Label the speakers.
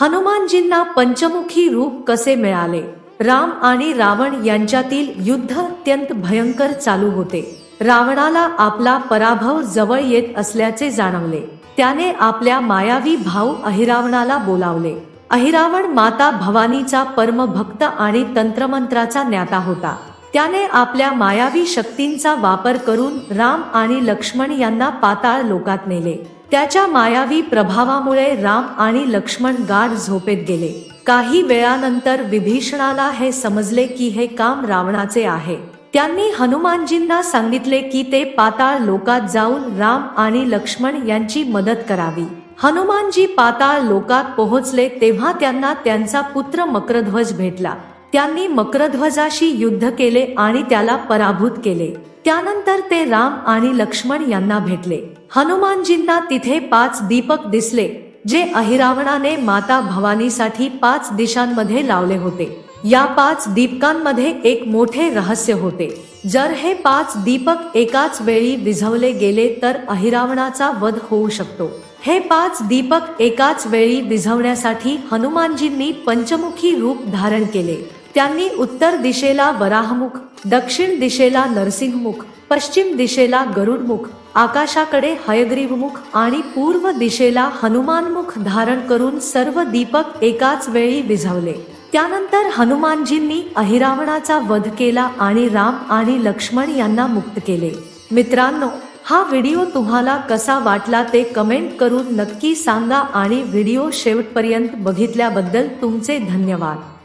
Speaker 1: हनुमानजींना पंचमुखी रूप कसे मिळाले? राम आणि रावण यांच्यातील युद्ध अत्यंत भयंकर चालू होते. रावणाला आपला पराभव जवळ येत असल्याचे जाणवले. त्याने आपल्या मायावी भाऊ अहिरावणाला बोलावले. अहिरावण माता भवानीचा परमभक्त आणि तंत्रमंत्राचा ज्ञाता होता. त्याने आपल्या मायावी शक्तींचा वापर करून राम आणि लक्ष्मण यांना पाताळ लोकात नेले. त्याच्या मायावी प्रभावामुळे राम आणि लक्ष्मण गाढ झोपेत गेले. काही वेळानंतर विभीषणाला हे समजले की हे काम रावणाचे आहे. त्यांनी हनुमानजींना सांगितले की ते पाताळ लोकात जाऊन राम आणि लक्ष्मण यांची मदत करावी. हनुमानजी पाताळ लोकात पोहोचले तेव्हा त्यांना त्यांचा पुत्र मकरध्वज भेटला. त्यांनी मकरध्वजाशी युद्ध केले आणि त्याला पराभूत केले. त्यानंतर ते राम आणि लक्ष्मण यांना भेटले. हनुमानजींना तिथे पाच दीपक दिसले जे अहिरावणाने माता भवानीसाठी पाच दिशांमध्ये लावले होते. या पाच दीपकांमध्ये एक मोठे रहस्य होते. जर हे पाच दीपक एकाच वेळी विझवले गेले तर अहिरावणाचा वध होऊ शकतो. हे पाच दीपक एकाच वेळी विझवण्यासाठी हनुमानजींनी पंचमुखी रूप धारण केले. त्यांनी उत्तर दिशेला वराहमुख दक्षिण दिशेला नरसिंहमुख पश्चिम दिशेला गरुडमुख आकाशाकडे हयग्रीवमुख आणि पूर्व दिशेला हनुमानमुख धारण करून सर्व दीपक एकाच वेळी विझवले. त्यानंतर हनुमानजींनी अहिरावणाचा वध केला आणि राम आणि लक्ष्मण यांना मुक्त केले. मित्रांनो हा व्हिडिओ तुम्हाला कसा वाटला ते कमेंट करून नक्की सांगा आणि व्हिडिओ शेवटपर्यंत बघितल्याबद्दल तुमचे धन्यवाद.